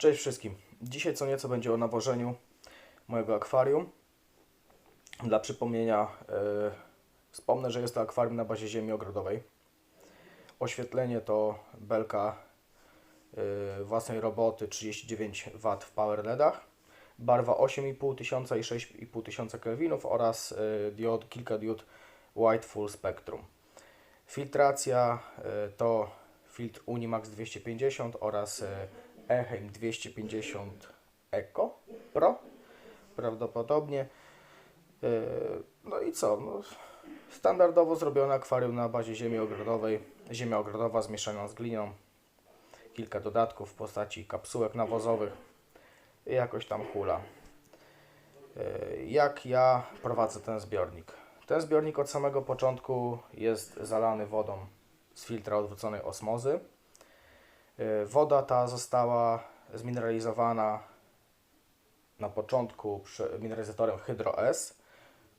Cześć wszystkim. Dzisiaj co nieco będzie o nawożeniu mojego akwarium. Dla przypomnienia yy, wspomnę, że jest to akwarium na bazie ziemi ogrodowej. Oświetlenie to belka yy, własnej roboty 39 W w power LEDach. Barwa 8500 tysiąca i 6500 tysiąca kelwinów oraz yy, diod, kilka diod White Full Spectrum. Filtracja y, to filtr Unimax 250 oraz y, Eheim 250 Eco Pro prawdopodobnie. Y, No i co? No, standardowo zrobione akwarium na bazie ziemi ogrodowej. Ziemia ogrodowa zmieszana z glinią. Kilka dodatków w postaci kapsułek nawozowych i jakoś tam hula. Y, Jak ja prowadzę ten zbiornik? Ten zbiornik od samego początku jest zalany wodą z filtra odwróconej osmozy. Y, Woda ta została zmineralizowana na początku mineralizatorem Hydro S.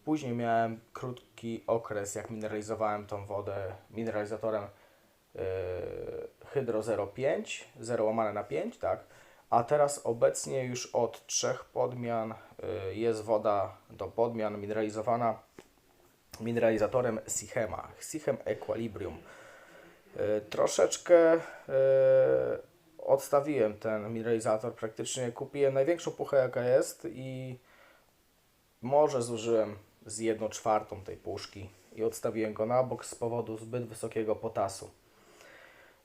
Później miałem krótki okres, jak mineralizowałem tą wodę mineralizatorem y, Hydro 05, 0 łamane na 5, tak? A teraz obecnie już od trzech podmian y, jest woda do podmian mineralizowana mineralizatorem Sichema, Sichem Equilibrium. Y, Troszeczkę y, odstawiłem ten mineralizator, praktycznie kupiłem największą puchę jaka jest i może zużyłem z 1 czwartą tej puszki i odstawiłem go na bok z powodu zbyt wysokiego potasu.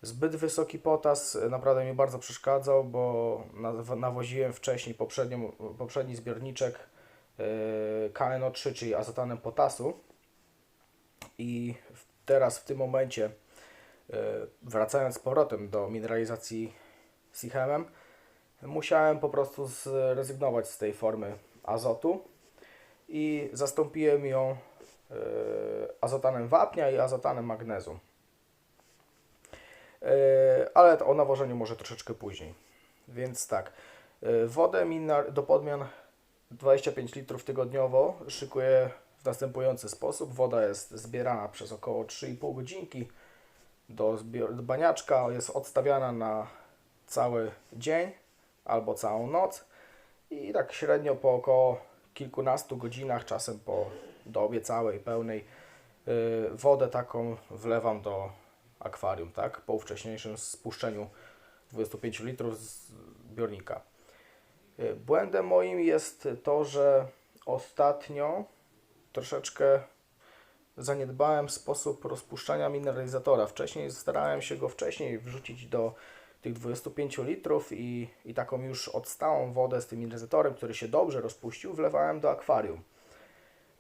Zbyt wysoki potas y, naprawdę mi bardzo przeszkadzał, bo naw- nawoziłem wcześniej poprzedni zbiorniczek yy, KNO3, czyli azotanem potasu i teraz w tym momencie wracając z powrotem do mineralizacji Sichemem, musiałem po prostu zrezygnować z tej formy azotu i zastąpiłem ją yy, azotanem wapnia i azotanem magnezu. Yy, ale o nawożeniu może troszeczkę później. Więc tak, wodę do podmian 25 litrów tygodniowo szykuję w następujący sposób. Woda jest zbierana przez około 3,5 godzinki do, do baniaczka, jest odstawiana na cały dzień albo całą noc i tak średnio po około kilkunastu godzinach, czasem po dobie całej, pełnej, yy, wodę taką wlewam do akwarium, tak? Po wcześniejszym spuszczeniu 25 litrów z zbiornika. Y, Błędem moim jest to, że ostatnio troszeczkę zaniedbałem sposób rozpuszczania mineralizatora. Wcześniej starałem się go wcześniej wrzucić do tych 25 litrów i, i taką już odstałą wodę z tym mineralizatorem, który się dobrze rozpuścił, wlewałem do akwarium.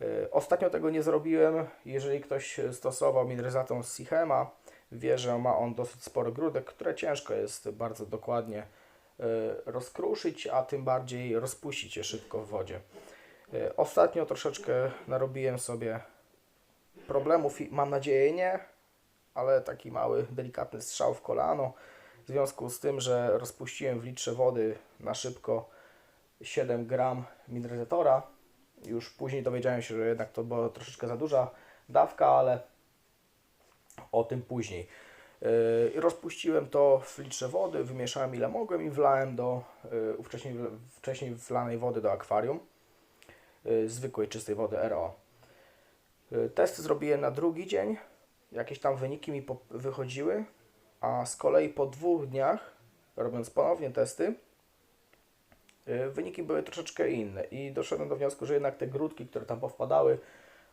Y, Ostatnio tego nie zrobiłem. Jeżeli ktoś stosował mineralizator z Sichema, wie, że ma on dosyć sporo grudek, które ciężko jest bardzo dokładnie y, rozkruszyć, a tym bardziej rozpuścić je szybko w wodzie. Y, Ostatnio troszeczkę narobiłem sobie problemów i mam nadzieję nie, ale taki mały, delikatny strzał w kolano. W związku z tym, że rozpuściłem w litrze wody na szybko 7 gram mineralizatora, już później dowiedziałem się, że jednak to była troszeczkę za duża dawka, ale o tym później. Yy, rozpuściłem to w litrze wody, wymieszałem ile mogłem i wlałem do yy, wcześniej, wcześniej wlanej wody do akwarium, yy, zwykłej czystej wody RO. Yy, testy zrobiłem na drugi dzień, jakieś tam wyniki mi wychodziły, a z kolei po dwóch dniach, robiąc ponownie testy, yy, wyniki były troszeczkę inne i doszedłem do wniosku, że jednak te grudki, które tam powpadały,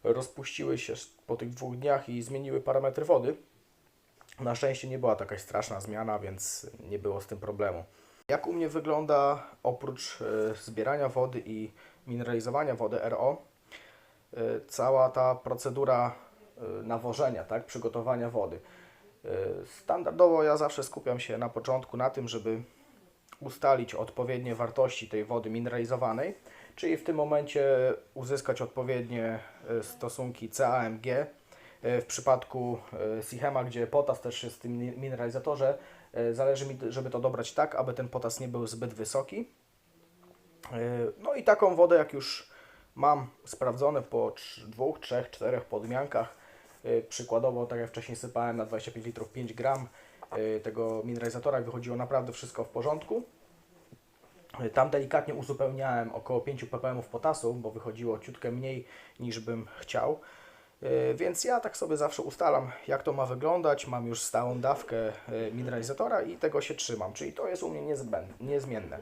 rozpuściły się po tych dwóch dniach i zmieniły parametry wody. Na szczęście nie była to jakaś straszna zmiana, więc nie było z tym problemu. Jak u mnie wygląda oprócz e, zbierania wody i mineralizowania wody RO, cała ta procedura e, nawożenia, tak, przygotowania wody. E, Standardowo ja zawsze skupiam się na początku na tym, żeby ustalić odpowiednie wartości tej wody mineralizowanej, czyli w tym momencie uzyskać odpowiednie stosunki CAMG. W przypadku Sichema, gdzie potas też jest w tym mi- mineralizatorze, zależy mi, żeby to dobrać tak, aby ten potas nie był zbyt wysoki. No i taką wodę, jak już mam sprawdzone po trz- dwóch, trzech, czterech podmiankach, e, przykładowo, tak jak wcześniej sypałem na 25 litrów 5 gram e, tego mineralizatora, wychodziło naprawdę wszystko w porządku. Tam delikatnie uzupełniałem około 5 ppm potasu, bo wychodziło ciutkę mniej niż bym chciał. Więc ja tak sobie zawsze ustalam, jak to ma wyglądać. Mam już stałą dawkę mineralizatora i tego się trzymam, czyli to jest u mnie niezbędne, niezmienne.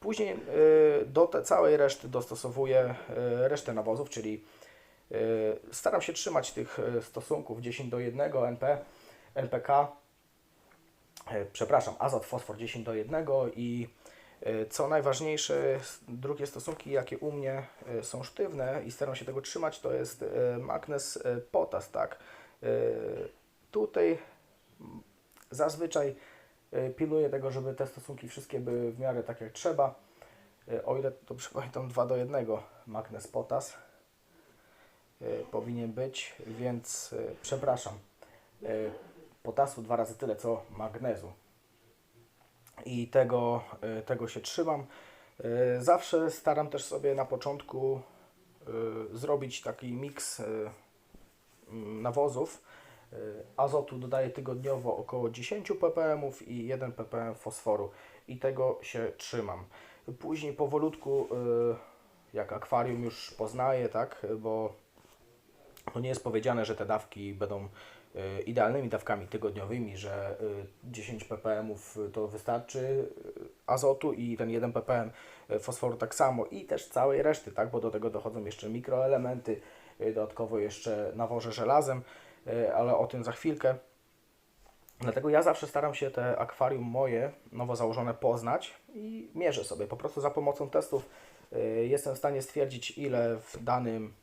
Później yy, do całej reszty dostosowuję yy, resztę nawozów, czyli yy, staram się trzymać tych stosunków 10 do 1 NP, NPK, przepraszam, azot, fosfor 10 do 1 i co najważniejsze, drugie stosunki, jakie u mnie są sztywne i staram się tego trzymać, to jest magnez, yy, potas, tak. Tutaj zazwyczaj pilnuję tego, żeby te stosunki wszystkie były w miarę tak jak trzeba. Yy, O ile dobrze pamiętam 2 do 1 magnez, potas yy, powinien być, więc przepraszam. Potasu dwa razy tyle co magnezu i tego, y, tego się trzymam. Y, Zawsze staram też sobie na początku y, zrobić taki miks y, nawozów. Y, Azotu dodaję tygodniowo około 10 ppm i 1 ppm fosforu i tego się trzymam. Później powolutku, y, jak akwarium już poznaję, tak, bo to nie jest powiedziane, że te dawki będą y, idealnymi dawkami tygodniowymi, że y, 10 ppm to wystarczy azotu i ten 1 ppm fosforu tak samo i też całej reszty, tak, bo do tego dochodzą jeszcze mikroelementy, dodatkowo jeszcze nawożę żelazem, ale o tym za chwilkę. Dlatego ja zawsze staram się te akwarium moje, nowo założone, poznać i mierzę sobie. Po prostu za pomocą testów y, jestem w stanie stwierdzić, ile w danym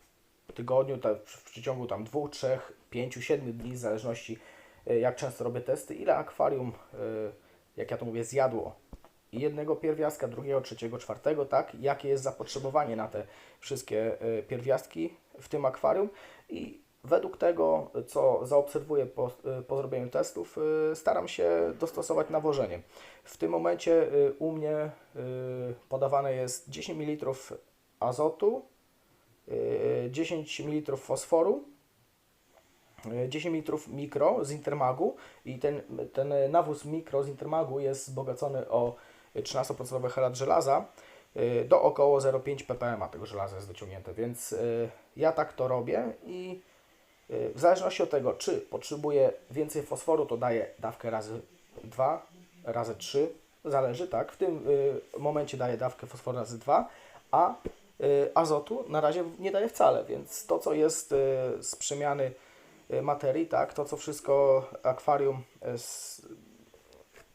tygodniu, w przeciągu tam dwóch, trzech, pięciu, siedmiu dni, w zależności y, jak często robię testy, ile akwarium, jak ja to mówię, zjadło jednego pierwiastka, drugiego, trzeciego, czwartego, tak? Jakie jest zapotrzebowanie na te wszystkie pierwiastki w tym akwarium i według tego, co zaobserwuję po, po zrobieniu testów, y, staram się dostosować nawożenie. W tym momencie y, u mnie y, podawane jest 10 ml azotu, y, 10 ml fosforu, y, 10 ml mikro z Intermagu i ten, ten nawóz mikro z Intermagu jest wzbogacony o 13% helat żelaza do około 0,5 ppm tego żelaza jest wyciągnięte, więc ja tak to robię i w zależności od tego, czy potrzebuję więcej fosforu, to daję dawkę razy 2, razy 3, zależy, tak. W tym y, momencie daję dawkę fosforu razy 2, a y, azotu na razie nie daję wcale, więc to, co jest y, z przemiany y, materii, tak, to, co wszystko akwarium y,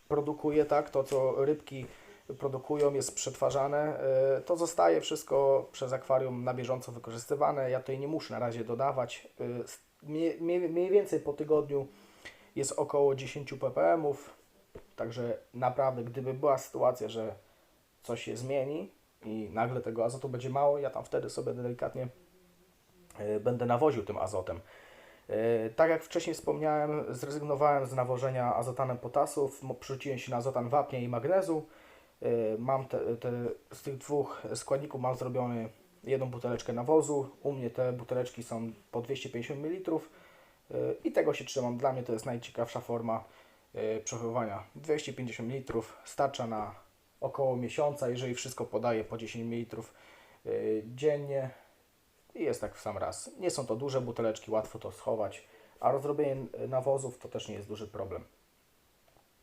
produkuje, tak, to, co rybki produkują, jest przetwarzane, y, to zostaje wszystko przez akwarium na bieżąco wykorzystywane. Ja tutaj nie muszę na razie dodawać. S- Mniej, mniej, więcej po tygodniu jest około 10 ppm, także naprawdę, gdyby była sytuacja, że coś się zmieni i nagle tego azotu będzie mało, ja tam wtedy sobie delikatnie y, będę nawoził tym azotem. Tak jak wcześniej wspomniałem, zrezygnowałem z nawożenia azotanem potasu, m- przerzuciłem się na azotan wapnia i magnezu. Y, Mam te, te, z tych dwóch składników mam zrobiony jedną buteleczkę nawozu. U mnie te buteleczki są po 250 ml y, i tego się trzymam. Dla mnie to jest najciekawsza forma y, przechowywania. 250 ml starcza na około miesiąca, jeżeli wszystko podaję po 10 ml dziennie i jest tak w sam raz. Nie są to duże buteleczki, łatwo to schować, a rozrobienie nawozów to też nie jest duży problem.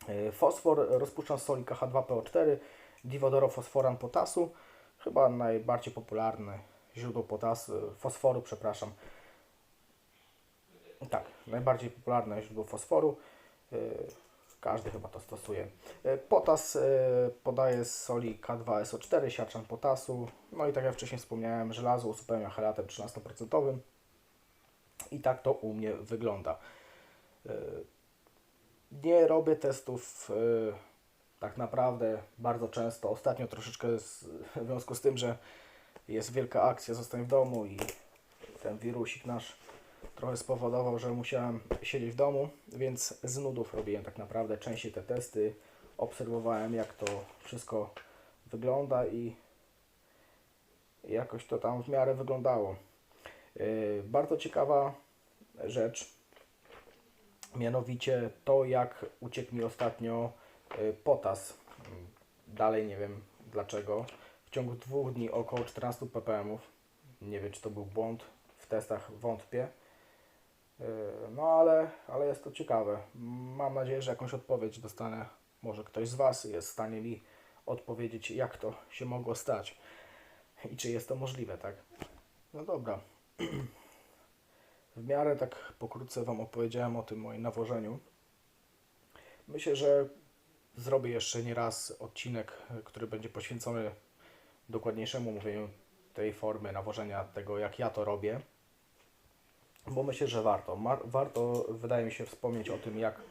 Y, Fosfor rozpuszczam z soli KH2PO4, diwodorofosforan potasu, chyba najbardziej popularne źródło potasu, fosforu, przepraszam. Tak, najbardziej popularne źródło fosforu. Y, Każdy chyba to stosuje. Potas podaję z soli K2SO4, siarczan potasu. No i tak jak wcześniej wspomniałem, żelazo uzupełnia helatem 13%. I tak to u mnie wygląda. Nie robię testów y, tak naprawdę bardzo często. Ostatnio troszeczkę z, w związku z tym, że jest wielka akcja Zostań w domu i ten wirusik nasz trochę spowodował, że musiałem siedzieć w domu, więc z nudów robiłem tak naprawdę częściej te testy. Obserwowałem jak to wszystko wygląda i jakoś to tam w miarę wyglądało. Yy, bardzo ciekawa rzecz, mianowicie to jak uciekł mi ostatnio yy, potas. Dalej nie wiem dlaczego. W ciągu dwóch dni około 14 ppm. Nie wiem, czy to był błąd w testach, wątpię. Yy, No ale, ale jest to ciekawe. Mam nadzieję, że jakąś odpowiedź dostanę. Może ktoś z Was jest w stanie mi odpowiedzieć, jak to się mogło stać i czy jest to możliwe, tak? No dobra. W miarę tak pokrótce Wam opowiedziałem o tym moim nawożeniu. Myślę, że zrobię jeszcze nie raz odcinek, który będzie poświęcony dokładniejszemu mówieniu tej formy nawożenia, tego jak ja to robię. Bo myślę, że warto. Warto, wydaje mi się, wspomnieć o tym, jak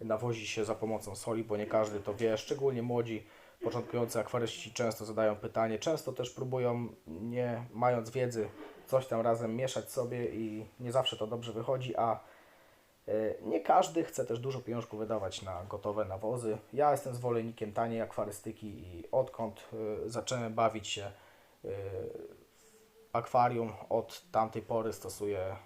nawozi się za pomocą soli, bo nie każdy to wie, szczególnie młodzi, początkujący akwaryści często zadają pytanie, często też próbują, nie mając wiedzy, coś tam razem mieszać sobie i nie zawsze to dobrze wychodzi, a e, nie każdy chce też dużo pieniążków wydawać na gotowe nawozy. Ja jestem zwolennikiem taniej akwarystyki i odkąd e, zacząłem bawić się e, akwarium, od tamtej pory stosuję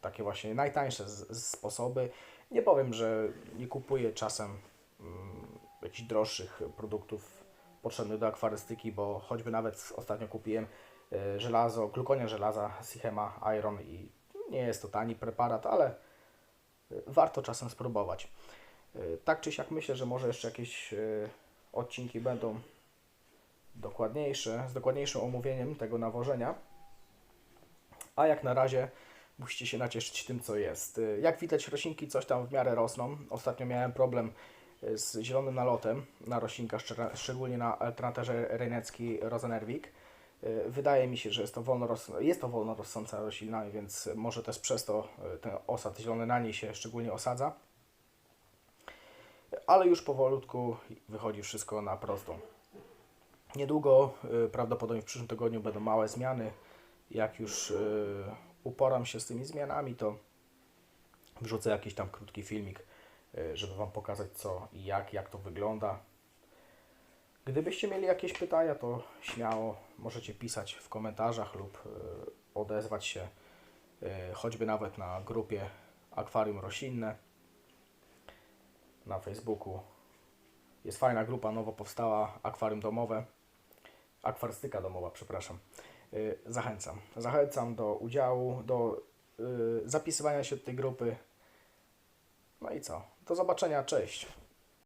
takie właśnie najtańsze sposoby. Nie powiem, że nie kupuję czasem mm, jakichś droższych produktów potrzebnych do akwarystyki, bo choćby nawet ostatnio kupiłem żelazo, glukonia żelaza Sichema Iron i nie jest to tani preparat, ale e, warto czasem spróbować. E, Tak czy siak myślę, że może jeszcze jakieś e, odcinki będą dokładniejsze, z dokładniejszym omówieniem tego nawożenia. A jak na razie musicie się nacieszyć tym, co jest. Jak widać, roślinki coś tam w miarę rosną. Ostatnio miałem problem z zielonym nalotem na roślinkach, szczególnie na alternatorze Reinecki Rosenerwik. Y, Wydaje mi się, że jest to wolno, jest to wolno rosnąca roślina, więc może też przez to y, ten osad zielony na niej się szczególnie osadza. Ale już powolutku wychodzi wszystko na prostą. Niedługo, y, prawdopodobnie w przyszłym tygodniu będą małe zmiany. Jak już uporam się z tymi zmianami, to wrzucę jakiś tam krótki filmik, żeby Wam pokazać co i jak, jak to wygląda. Gdybyście mieli jakieś pytania, to śmiało możecie pisać w komentarzach lub y, odezwać się y, choćby nawet na grupie Akwarium Roślinne na Facebooku. Jest fajna grupa, nowo powstała, Akwarium Domowe. Akwarystyka domowa, przepraszam. Y, Zachęcam. Zachęcam do udziału, do zapisywania się do tej grupy. No i co? Do zobaczenia, cześć.